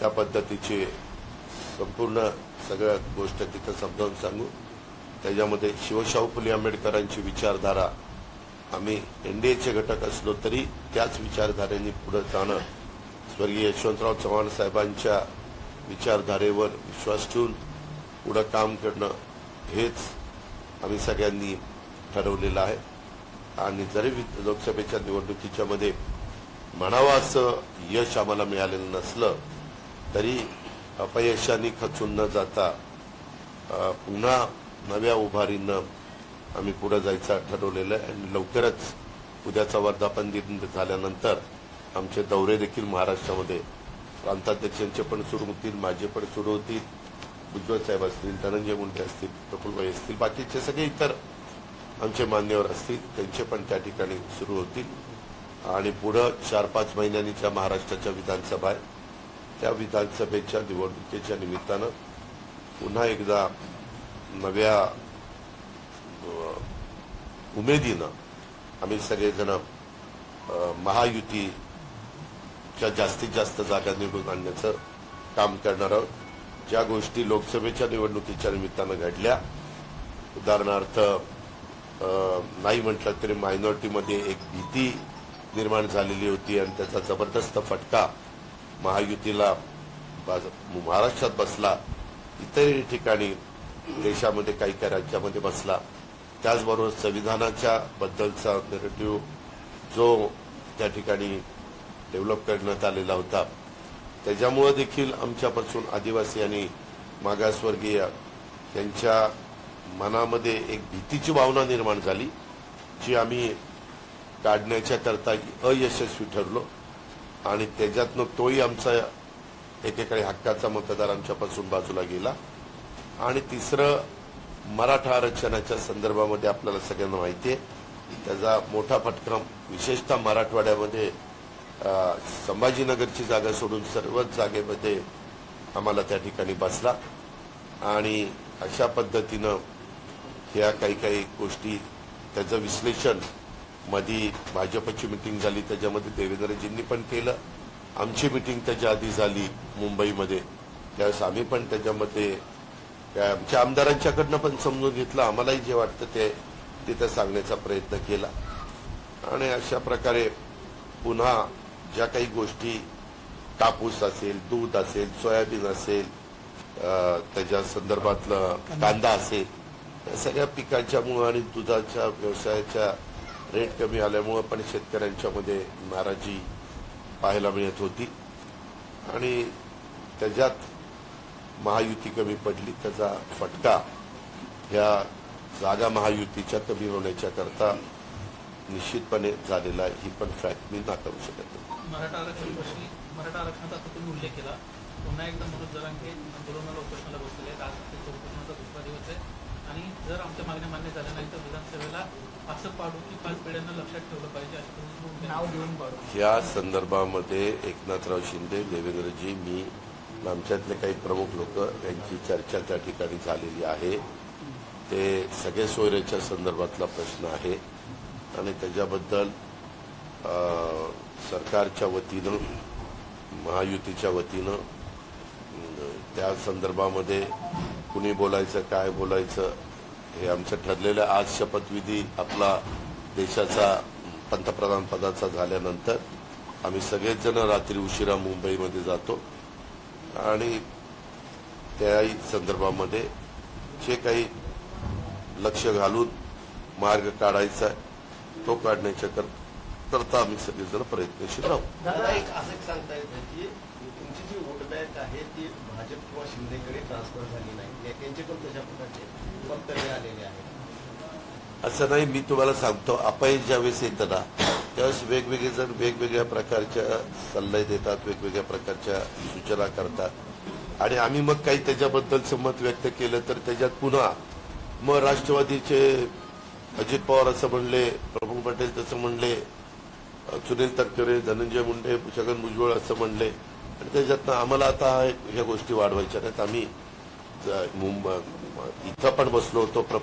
त्या पद्धतीचे संपूर्ण सगळ्या गोष्ट तिथं समजावून सांगू. त्याच्यामध्ये शिवशाहू फुले आंबेडकरांची विचारधारा आम्ही एनडीएचे घटक असलो तरी त्याच विचारधारेने पुढे जाणं. स्वर्गीय यशवंतराव चव्हाण साहेबांच्या विचारधारेवर विश्वास ठेवून पुढं काम करणं हेच आम्ही सगळ्यांनी ठरवलेलं आहे. आणि जरी लोकसभेच्या निवडणुकीच्या मध्ये म्हणावं असं यश आम्हाला मिळालेलं नसलं तरी अपयशाने खचून न जाता पुन्हा नव्या उभारीनं आम्ही पुढे जायचं ठरवलेलं आहे. आणि लवकरच उद्याचा वर्धापन दिन झाल्यानंतर आमचे दौरे देखील महाराष्ट्रामध्ये प्रांताध्यक्षांचे पण सुरू होतील माझे पण सुरू होतील उज्ज्वल साहेब असतील धनंजय मुंडे असतील प्रफुल्लभाई असतील बाकीचे सगळे इतर आमचे मान्यवर असतील त्यांचे पण त्या ठिकाणी सुरू होतील. आणि पुढं चार पाच महिन्यांनीच्या महाराष्ट्राच्या विधानसभा आहे. त्या विधानसभेच्या निवडणुकीच्या निमित्तानं पुन्हा एकदा नव्या उमेदीनं आम्ही सगळेजण महायुतीच्या जास्तीत जास्त जागा निवडून आणण्याचं काम करणार आहोत. ज्या गोष्टी लोकसभेच्या निवडणुकीच्या निमित्तानं घडल्या उदाहरणार्थ नाही म्हटलं तरी मायनॉरिटीमध्ये एक भीती निर्माण झालेली होती आणि त्याचा जबरदस्त फटका महायुतीला बाज- महाराष्ट्रात बसला इतरही ठिकाणी देशामध्ये काही काही राज्यामध्ये बसला त्याचबरोबर संविधानाच्या बद्दलचा नेरेटिव्ह जो त्या ठिकाणी डेव्हलप करण्यात आलेला होता. त्याच्यामुळे देखील आमच्यापासून आदिवासी आणि मागासवर्गीय यांच्या मनामध्ये एक भीतीची भावना निर्माण झाली जी आम्ही काढण्याच्या करता अयशस्वी ठरलो. आणि त्याच्यातनं तोही आमचा एकेकाळी हक्काचा मतदार आमच्यापासून बाजूला गेला. आणि तिसरं मराठा आरक्षणाच्या संदर्भामध्ये आपल्याला सगळ्यांना माहिती आहे त्याचा मोठा फटका विशेषतः मराठवाड्यामध्ये संभाजीनगरची जागा सोडून सर्वच जागेमध्ये आम्हाला त्या ठिकाणी बसला. आणि अशा पद्धतीनं ह्या काही काही गोष्टी त्याचं विश्लेषण मधी भाजपची मिटिंग झाली त्याच्यामध्ये देवेंद्रजींनी पण केलं. आमची मिटिंग त्याच्या आधी झाली मुंबईमध्ये. त्यावेळेस आम्ही पण त्याच्यामध्ये आमच्या आमदारांच्याकडनं पण समजून घेतलं. आम्हालाही जे वाटतं ते तिथं सांगण्याचा प्रयत्न केला. आणि अशा प्रकारे पुन्हा ज्या काही गोष्टी कापूस असेल दूध असेल सोयाबीन असेल त्याच्या संदर्भातलं कांदा असेल या सगळ्या पिकांच्यामुळं आणि दुधाच्या व्यवसायाच्या रेट कमी आल्यामुळं पण शेतकऱ्यांच्यामध्ये नाराजी पाहायला मिळत होती. आणि त्याच्यात महायुती कमी पडली त्याचा फटका ह्या जागा महायुतीच्या कमी होण्याच्याकरता निश्चितपणे झालेला आहे ही पण फॅक्ट मी नाकारू शकत नाही. मराठा आरक्षण प्रश्नी मराठा आरक्षणाचा आता तुम्ही उल्लेख केला. पुन्हा एकदा मनोज जरांगे आंदोलनाला उपोषणाला बसलेले आज उपोषणाचा दुसरा दिवस आहे. आणि जर आमच्या मागण्या मान्य झाल्या नाही तर विधानसभेला असं पाडू की पाच पिढ्यांना लक्षात ठेवलं पाहिजे अशा नाव घेऊन पाडू. या संदर्भामध्ये एकनाथराव शिंदे देवेंद्रजी मी आमच्यातले काही प्रमुख लोक यांची चर्चा त्या ठिकाणी झालेली आहे. ते सगळे सोयरेच्या संदर्भातला प्रश्न आहे. आणि त्याच्याबद्दल सरकारच्या वतीनं महायुतीच्या वतीनं त्या संदर्भामध्ये कुणी बोलायचं काय बोलायचं हे आमचं ठरलेलं आज शपथविधी आपला देशाचा पंतप्रधान पदाचा झाल्यानंतर आम्ही सगळेच जण रात्री उशिरा मुंबईमध्ये जातो. आणि त्याही संदर्भामध्ये जे काही लक्ष घालून मार्ग काढायचा आहे तो काढण्याच्या कर- करता आम्ही सगळेजण प्रयत्नशील राहू. असं भाजप किंवा शिंदेकडे ट्रान्सफर झाली नाही. नेत्यांचे पण तशा प्रकारचे वक्तव्य आलेले आहेत. असं नाही मी तुम्हाला सांगतो अपय ज्यावेळेस येतं ना त्यावेळेस वेगवेगळे जण वेगवेगळ्या प्रकारच्या सल्ले देतात वेगवेगळ्या प्रकारच्या सूचना करतात. आणि आम्ही मग काही त्याच्याबद्दलचं मत व्यक्त केलं तर त्याच्यात पुन्हा मग राष्ट्रवादीचे अजित पवार असं म्हणले प्रफुल्ल पटेल तसं म्हणले सुनील तटकरे धनंजय मुंडे छगन भुजबळ असं म्हणले आणि त्याच्यातनं आम्हाला आता ह्या गोष्टी वाढवायच्या नाहीत. आम्ही मुंबई इथं पण बसलो होतो. प्र-